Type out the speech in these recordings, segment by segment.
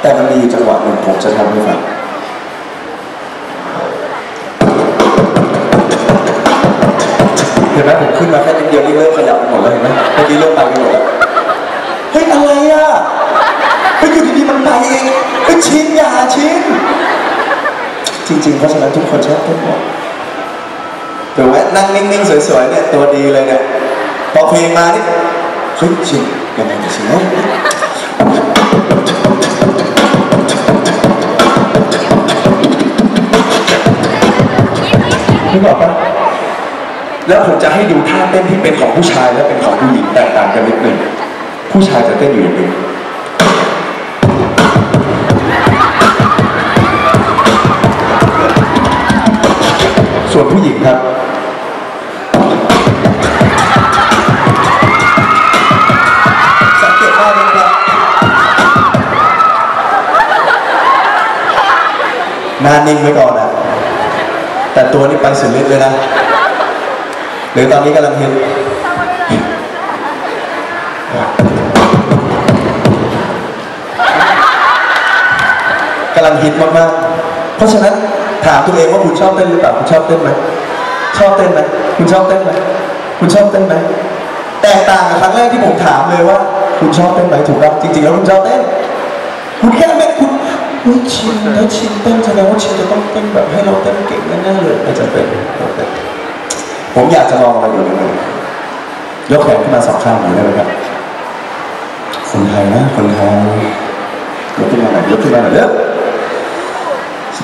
แต่มันมีจังหวะหนึ่งผมจะทำให้ฟังเห็นไหมผมขึ้นมาแค่นิดเดียวนี่เริ่มขยับไปหมดแล้วเห็นไหมเมื่อกี้เริ่มไปกันหมดแล้วเฮ้ยอะไรอะเฮ้ยอยู่ดีๆมันไปเองเฮ้ยชินอย่าชินจริง ๆ เพราะฉะนั้นทุกคนชอบเต้นหมดถูกไหมนั่งนิ่งๆสวยๆเนี่ยตัวดีเลยเนี่ยพอเพลงมานี่เฮ้ยชินยังไงจะชินเฮ้ย นึกออกปะแล้วผมจะให้ดูท่าเต้นที่เป็นของผู้ชายและเป็นของผู้หญิงแตกต่างกันนิดหนึ่งผู้ชายจะเต้นอยู่อย่างนี้ส่วนผู้หญิงครับสังเกตได้ไหมครับหน้านิ่งไว้ก่อนนะ แต่ตัวนี้ไปสุดฤทธิ์เลยนะ หรือตอนนี้กำลังฮิตกำลังฮิตมากๆ เพราะฉะนั้นถามตัวเองว่าคุณชอบเต้นหรือเปล่า คุณชอบเต้นไหม ชอบเต้นไหม คุณชอบเต้นไหม คุณชอบเต้นไหม แตกต่างกับครั้งแรกที่ผมถามเลยว่า คุณชอบเต้นไหมถูกป่ะจริงๆแล้วคุณชอบเต้น คุณแค่ไม่คุณ เฮ้ยชินถ้าชินเต้นแสดงว่าชินจะต้องเต้นแบบให้เราเต้นเก่งแน่ๆเลยไม่จำเป็นไม่จำเป็นผมอยากจะลองอะไรอยู่หนึ่งยกแขนขึ้นมาสองข้างหน่อยได้ไหมครับคนไทยนะคนไทยยกขึ้นมาหน่อยยกขึ้นมาหน่อยเด้อ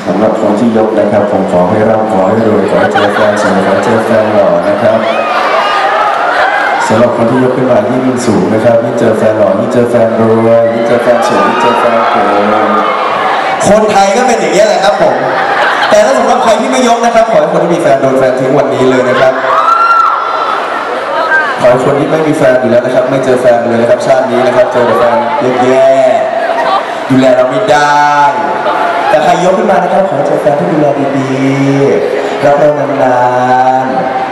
สำหรับคนที่ยกนะครับ ผมขอให้ร่ำขอให้รวยขอให้เจอแฟนสวยขอให้เจอแฟนหล่อนะครับสำหรับคนที่ยกขึ้นมายิ่งสูงนะครับยิ่งเจอแฟนหล่อยิ่งเจอแฟนรวยยิ่งเจอแฟนสวยยิ่งเจอแฟนเก๋ คนไทยก็เป็นอย่างนี้แหละครับผม แต่ถ้าสำหรับใครที่ไม่ยกนะครับ ขอให้คนที่มีแฟนโดนแฟนทิ้งวันนี้เลยนะครับ ขอให้คนที่ไม่มีแฟนอยู่แล้วนะครับ ไม่เจอแฟนเลยนะครับ ชาตินี้นะครับ เจอแต่แฟนแย่ๆดูแลเราไม่ได้ แต่ใครยกขึ้นมานะครับ ขอให้เจอแฟนที่ดูแลดีๆรักเรานานๆ